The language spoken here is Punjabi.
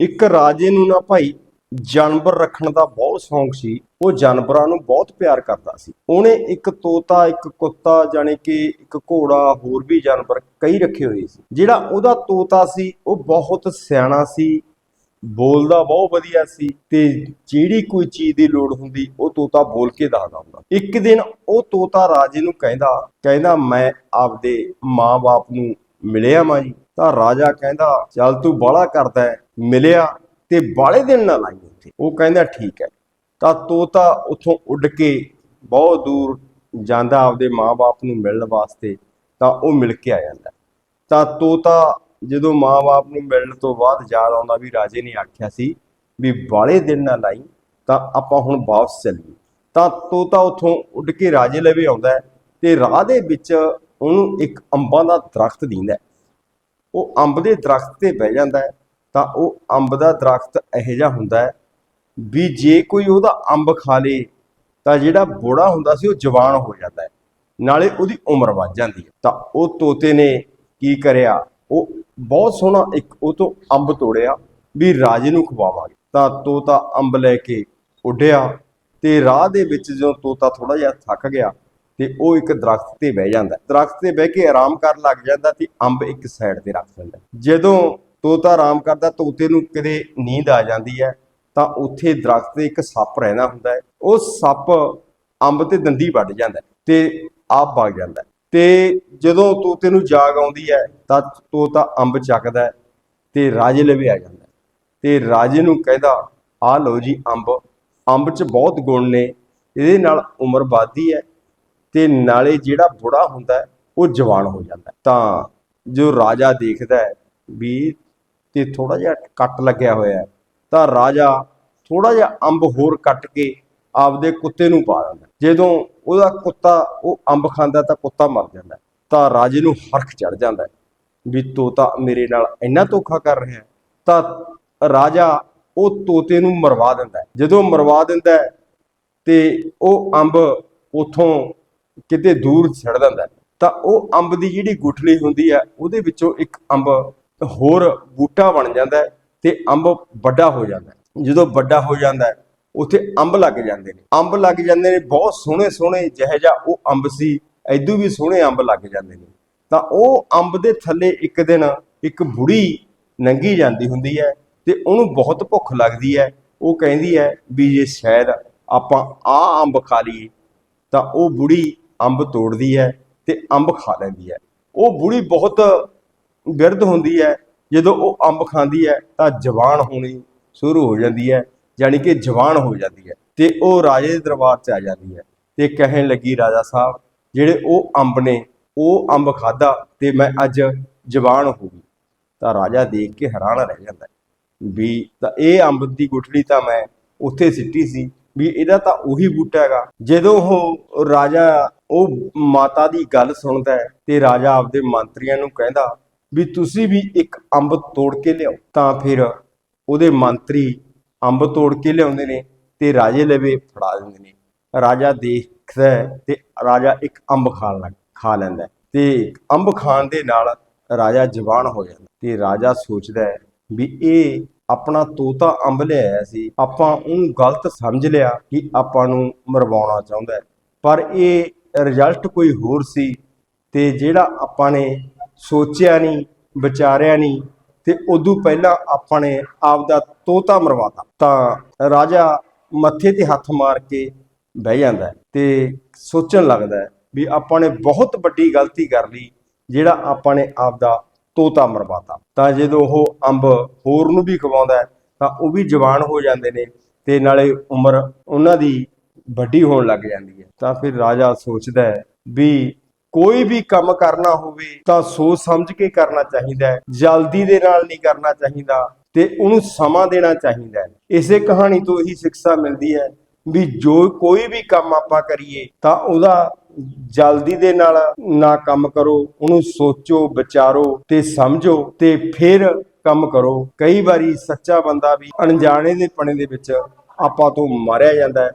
ਇੱਕ ਰਾਜੇ ਨੂੰ ਨਾ ਭਾਈ, ਜਾਨਵਰ ਰੱਖਣ ਦਾ ਬਹੁਤ ਸ਼ੌਂਕ ਸੀ। ਉਹ ਜਾਨਵਰਾਂ ਨੂੰ ਬਹੁਤ ਪਿਆਰ ਕਰਦਾ ਸੀ। ਉਹਨੇ ਇੱਕ ਤੋਤਾ, ਇੱਕ ਕੁੱਤਾ, ਜਾਣੀ ਕਿ ਇੱਕ ਘੋੜਾ, ਹੋਰ ਵੀ ਜਾਨਵਰ ਕਈ ਰੱਖੇ ਹੋਏ ਸੀ। ਜਿਹੜਾ ਉਹਦਾ ਤੋਤਾ ਸੀ, ਉਹ ਬਹੁਤ ਸਿਆਣਾ ਸੀ, ਬੋਲਦਾ ਬਹੁਤ ਵਧੀਆ ਸੀ ਤੇ ਜਿਹੜੀ ਕੋਈ ਚੀਜ਼ ਦੀ ਲੋੜ ਹੁੰਦੀ, ਉਹ ਤੋਤਾ ਬੋਲ ਕੇ ਦੱਸਦਾ ਹੁੰਦਾ ਇੱਕ ਦਿਨ ਉਹ ਤੋਤਾ ਰਾਜੇ ਨੂੰ ਕਹਿੰਦਾ ਕਹਿੰਦਾ, ਮੈਂ ਆਪਦੇ ਮਾਂ-ਬਾਪ ਨੂੰ ਮਿਲਿਆ ਮਾਂ ਜੀ। ਤਾਂ ਰਾਜਾ ਕਹਿੰਦਾ, ਚੱਲ ਤੂੰ ਬਾਹਲਾ ਕਰਦਾ ਮਿਲਿਆ ਤੇ ਬਾਲੇ ਦਿਨ ਨਾ ਲਾਈ ਉੱਥੇ। ਉਹ ਕਹਿੰਦਾ, ਠੀਕ ਹੈ। ਤਾਂ ਤੋਤਾ ਉੱਥੋਂ ਉੱਡ ਕੇ ਬਹੁਤ ਦੂਰ ਜਾਂਦਾ ਆਪਦੇ ਮਾਂ-ਬਾਪ ਨੂੰ ਮਿਲਣ ਵਾਸਤੇ, ਤਾਂ ਉਹ ਮਿਲ ਕੇ ਆ ਜਾਂਦਾ। ਤਾਂ ਤੋਤਾ ਜਦੋਂ ਮਾਂ-ਬਾਪ ਨੂੰ ਮਿਲਣ ਤੋਂ ਬਾਅਦ ਯਾਦ ਆਉਂਦਾ ਵੀ ਰਾਜੇ ਨੇ ਆਖਿਆ ਸੀ ਵੀ ਬਾਲੇ ਦਿਨ ਨਾ ਲਾਈ, ਤਾਂ ਆਪਾਂ ਹੁਣ ਵਾਪਸ ਚੱਲੀਏ। ਤਾਂ ਤੋਤਾ ਉੱਥੋਂ ਉੱਡ ਕੇ ਰਾਜੇ ਲਵੇ ਆਉਂਦਾ ਹੈ ਤੇ ਰਾਹ ਦੇ ਵਿੱਚ ਉਹਨੂੰ ਇੱਕ ਅੰਬਾਂ ਦਾ ਦਰਖਤ ਦਿੰਦਾ ਉਹ ਅੰਬ ਦੇ ਦਰਖਤ ਤੇ ਬਹਿ ਜਾਂਦਾ ਤਾਂ ਉਹ ਅੰਬ ਦਾ ਦਰਖਤ ਇਹੋ ਜਿਹਾ ਹੁੰਦਾ ਹੈ ਵੀ ਜੇ ਕੋਈ ਉਹਦਾ ਅੰਬ ਖਾ ਲੇ, ਤਾਂ ਜਿਹੜਾ ਬੁੜਾ ਹੁੰਦਾ ਸੀ ਉਹ ਜਵਾਨ ਹੋ ਜਾਂਦਾ ਹੈ, ਨਾਲੇ ਉਹਦੀ ਉਮਰ ਵੱਧ ਜਾਂਦੀ ਹੈ। ਤਾਂ ਉਹ ਤੋਤੇ ਨੇ ਕੀ ਕਰਿਆ? ਉਹ ਬਹੁਤ ਸੋਹਣਾ ਇੱਕ ਉਹ ਤੋਂ ਅੰਬ ਤੋੜਿਆ ਵੀ ਰਾਜੇ ਨੂੰ ਖਵਾਵਾਂਗੇ। ਤਾਂ ਤੋਤਾ ਅੰਬ ਲੈ ਕੇ ਉੱਡਿਆ ਤੇ ਰਾਹ ਦੇ ਵਿੱਚ ਜਦੋਂ ਤੋਤਾ ਥੋੜਾ ਜਿਹਾ ਥੱਕ ਗਿਆ ਤੇ ਉਹ ਇੱਕ ਦਰਖਤ ਤੇ ਬਹਿ ਜਾਂਦਾ ਦਰਖਤ ਤੇ ਬਹਿ ਕੇ ਆਰਾਮ ਕਰਨ ਲੱਗ ਜਾਂਦਾ ਤੇ ਅੰਬ ਇੱਕ ਸਾਈਡ ਤੇ ਰੱਖ ਦਿੰਦਾ ਜਦੋਂ ਤੋਤਾ ਆਰਾਮ ਕਰਦਾ ਤੋਤੇ ਨੂੰ ਕਦੇ ਨੀਂਦ ਆ ਜਾਂਦੀ ਹੈ, ਤਾਂ ਉੱਥੇ ਦਰਖਤ ਤੇ ਇੱਕ ਸੱਪ ਰਹਿੰਦਾ ਹੁੰਦਾ ਹੈ ਉਹ ਸੱਪ ਅੰਬ ਤੇ ਦੰਦੀ ਵੱਢ ਜਾਂਦਾ ਹੈ ਤੇ ਆਪ ਭੱਗ ਜਾਂਦਾ ਹੈ। ਤੇ ਜਦੋਂ ਤੋਤੇ ਨੂੰ ਜਾਗ ਆਉਂਦੀ ਹੈ, ਤਾਂ ਤੋਤਾ ਅੰਬ ਚੱਕਦਾ ਹੈ ਤੇ ਰਾਜੇ ਲਵੇ ਆ ਜਾਂਦਾ ਹੈ। ਤੇ ਰਾਜੇ ਨੂੰ ਕਹਿੰਦਾ, ਆ ਲਓ ਜੀ ਅੰਬ ਅੰਬ 'ਚ ਬਹੁਤ ਗੁਣ ਨੇ, ਇਹਦੇ ਨਾਲ ਉਮਰ ਵੱਧਦੀ ਹੈ ਤੇ ਨਾਲੇ ਜਿਹੜਾ ਬੁੜਾ ਹੁੰਦਾ ਉਹ ਜਵਾਨ ਹੋ ਜਾਂਦਾ ਤਾਂ ਜੋ ਰਾਜਾ ਦੇਖਦਾ ਹੈ ਵੀ ਤੇ ਥੋੜਾ ਜਿਹਾ ਕੱਟ ਲੱਗਿਆ ਹੋਇਆ ਹੈ, ਤਾਂ ਰਾਜਾ ਥੋੜਾ ਜਿਹਾ ਅੰਬ ਹੋਰ ਕੱਟ ਕੇ ਆਪਦੇ ਕੁੱਤੇ ਨੂੰ ਪਾ ਦਿੰਦਾ ਜਦੋਂ ਉਹਦਾ ਕੁੱਤਾ, ਉਹ ਅੰਬ ਖਾਂਦਾ ਤਾਂ ਕੁੱਤਾ ਮਰ ਜਾਂਦਾ ਤਾਂ ਰਾਜੇ ਨੂੰ ਹਰਖ ਚੜ ਜਾਂਦਾ ਵੀ ਤੋਤਾ ਮੇਰੇ ਨਾਲ ਇੰਨਾ ਧੋਖਾ ਕਰ ਰਿਹਾ ਤਾਂ ਰਾਜਾ ਉਹ ਤੋਤੇ ਨੂੰ ਮਰਵਾ ਦਿੰਦਾ ਜਦੋਂ ਮਰਵਾ ਦਿੰਦਾ ਹੈ ਤੇ ਉਹ ਅੰਬ ਉਥੋਂ ਕਿਤੇ ਦੂਰ ਛੱਡ ਦਿੰਦਾ ਤਾਂ ਉਹ ਅੰਬ ਦੀ ਜਿਹੜੀ ਗੁਠਲੀ ਹੁੰਦੀ ਹੈ, ਉਹਦੇ ਵਿੱਚੋਂ ਇੱਕ ਅੰਬ ਹੋਰ ਬੂਟਾ ਬਣ ਜਾਂਦਾ ਤੇ ਅੰਬ ਵੱਡਾ ਹੋ ਜਾਂਦਾ ਜਦੋਂ ਵੱਡਾ ਹੋ ਜਾਂਦਾ ਉੱਥੇ ਅੰਬ ਲੱਗ ਜਾਂਦੇ ਨੇ। ਅੰਬ ਲੱਗ ਜਾਂਦੇ ਨੇ, ਬਹੁਤ ਸੋਹਣੇ ਸੋਹਣੇ ਜਿਹੋ ਜਿਹਾ ਉਹ ਅੰਬ ਸੀ, ਐਦੂ ਵੀ ਸੋਹਣੇ ਅੰਬ ਲੱਗ ਜਾਂਦੇ ਨੇ। ਤਾਂ ਉਹ ਅੰਬ ਦੇ ਥੱਲੇ ਇੱਕ ਦਿਨ ਇੱਕ ਬੁੜੀ ਨੰਗੀ ਜਾਂਦੀ ਹੁੰਦੀ ਹੈ ਤੇ ਉਹਨੂੰ ਬਹੁਤ ਭੁੱਖ ਲੱਗਦੀ ਹੈ। ਉਹ ਕਹਿੰਦੀ ਹੈ ਵੀ ਜੇ ਸ਼ਾਇਦ ਆਪਾਂ ਆ ਅੰਬ ਖਾ ਲਈਏ, ਤਾਂ ਉਹ ਬੁੜੀ ਅੰਬ ਤੋੜਦੀ ਹੈ ਤੇ ਅੰਬ ਖਾ ਲੈਂਦੀ ਹੈ। ਉਹ ਬੁੜੀ ਬਹੁਤ ਗਿਰਦ ਹੁੰਦੀ ਹੈ, ਜਦੋਂ ਉਹ ਅੰਬ ਖਾਂਦੀ ਹੈ, ਤਾਂ ਜਵਾਨ ਹੋਣੀ ਸ਼ੁਰੂ ਹੋ ਜਾਂਦੀ ਹੈ, ਯਾਨੀ ਕਿ ਜਵਾਨ ਹੋ ਜਾਂਦੀ ਹੈ ਤੇ ਉਹ ਰਾਜੇ ਦੇ ਦਰਬਾਰ 'ਚ ਆ ਜਾਂਦੀ ਹੈ ਤੇ ਕਹਿਣ ਲੱਗੀ ਰਾਜਾ ਸਾਹਿਬ, ਜਿਹੜੇ ਉਹ ਅੰਬ ਨੇ, ਉਹ ਅੰਬ ਖਾਦਾ ਤੇ ਮੈਂ ਅੱਜ ਜਵਾਨ ਹੋ ਗਈ। ਤਾਂ ਰਾਜਾ ਦੇਖ ਕੇ ਹੈਰਾਨ ਰਹਿ ਜਾਂਦਾ ਵੀ ਤਾਂ ਇਹ ਅੰਬ ਦੀ ਗੁਠਲੀ ਤਾਂ ਮੈਂ ਉੱਥੇ ਸਿੱਟੀ ਸੀ, ਵੀ ਇਹਦਾ ਤਾਂ ਉਹੀ ਬੂਟਾ ਹੈਗਾ। ਜਦੋਂ ਉਹ ਰਾਜਾ, ਉਹ ਮਾਤਾ ਦੀ ਗੱਲ ਸੁਣਦਾ ਤੇ ਰਾਜਾ ਆਪਦੇ ਮੰਤਰੀਆਂ ਨੂੰ ਕਹਿੰਦਾ ਵੀ ਤੁਸੀਂ ਵੀ ਇੱਕ ਅੰਬ ਤੋੜ ਕੇ ਲਿਆਓ। ਤਾਂ ਫਿਰ ਉਹਦੇ ਮੰਤਰੀ ਅੰਬ ਤੋੜ ਕੇ ਲਿਆਉਂਦੇ ਨੇ ਤੇ ਰਾਜੇ ਲਵੇ ਫੜਾ ਦਿੰਦੇ ਨੇ। ਰਾਜਾ ਦੇਖਦਾ ਤੇ ਰਾਜਾ ਇੱਕ ਅੰਬ ਖਾਣ ਲੱਗ ਖਾ ਲੈਂਦਾ ਤੇ ਅੰਬ ਖਾਣ ਦੇ ਨਾਲ ਰਾਜਾ ਜਵਾਨ ਹੋ ਜਾਂਦਾ ਤੇ ਰਾਜਾ ਸੋਚਦਾ ਹੈ ਵੀ ਇਹ ਆਪਣਾ ਤੋਤਾ ਅੰਬ ਲਿਆਇਆ ਸੀ। ਆਪਾਂ ਉਹਨੂੰ ਗਲਤ ਸਮਝ ਲਿਆ ਕਿ ਆਪਾਂ ਨੂੰ ਮਰਵਾਉਣਾ ਚਾਹੁੰਦਾ ਹੈ। ਪਰ ਇਹ ਰਿਜ਼ਲਟ ਕੋਈ ਹੋਰ ਸੀ ਤੇ ਜਿਹੜਾ ਆਪਾਂ ਨੇ ਸੋਚਿਆ ਨਹੀਂ, ਵਿਚਾਰਿਆ ਨਹੀਂ ਤੇ ਉਦੋਂ ਪਹਿਲਾਂ ਆਪਾਂ ਨੇ ਆਪਦਾ ਤੋਤਾ ਮਰਵਾਤਾ। ਤਾਂ ਰਾਜਾ ਮੱਥੇ ਤੇ ਹੱਥ ਮਾਰ ਕੇ ਬਹਿ ਜਾਂਦਾ ਹੈ ਤੇ ਸੋਚਣ ਲੱਗਦਾ ਵੀ ਆਪਾਂ ਨੇ ਬਹੁਤ ਵੱਡੀ ਗਲਤੀ ਕਰ ਲਈ, ਜਿਹੜਾ ਆਪਾਂ ਨੇ ਆਪਦਾ ਤੋਤਾ ਮਰਵਾਤਾ। ਤਾਂ ਜਦੋਂ ਉਹ ਅੰਬ ਹੋਰ ਨੂੰ ਵੀ ਖਵਾਉਂਦਾ ਤਾਂ ਉਹ ਵੀ ਜਵਾਨ ਹੋ ਜਾਂਦੇ ਨੇ ਤੇ ਨਾਲੇ ਉਮਰ ਉਹਨਾਂ ਦੀ ਵੱਡੀ ਹੋਣ ਲੱਗ ਜਾਂਦੀ ਹੈ। ਤਾਂ ਫਿਰ ਰਾਜਾ ਸੋਚਦਾ ਹੈ ਵੀ ਕੋਈ ਵੀ ਕੰਮ ਕਰਨਾ ਹੋਵੇ ਤਾਂ ਸੋਚ ਸਮਝ ਕੇ ਕਰਨਾ ਚਾਹੀਦਾ ਹੈ। ਜਲਦੀ ਦੇ ਨਾਲ ਨਹੀਂ ਕਰਨਾ ਚਾਹੀਦਾ ਤੇ ਉਹਨੂੰ ਸਮਾਂ ਦੇਣਾ ਚਾਹੀਦਾ ਹੈ। ਇਸੇ ਕਹਾਣੀ ਤੋਂ ਇਹੀ ਸਿੱਖਿਆ ਮਿਲਦੀ ਹੈ ਵੀ ਜੋ ਕੋਈ ਵੀ ਕੰਮ ਆਪਾਂ ਕਰੀਏ ਤਾਂ ਉਹਦਾ ਜਲਦੀ ਦੇ ਨਾਲ ਨਾ ਕੰਮ ਕਰੋ, ਉਹਨੂੰ ਸੋਚੋ, ਵਿਚਾਰੋ ਤੇ ਸਮਝੋ ਤੇ ਫਿਰ ਕੰਮ ਕਰੋ। ਕਈ ਵਾਰੀ ਸੱਚਾ ਬੰਦਾ ਵੀ ਅਣਜਾਣੇ ਦੇ ਪਣੇ ਦੇ ਵਿੱਚ ਆਪਾਂ ਤੋਂ ਮਾਰਿਆ ਜਾਂਦਾ ਹੈ।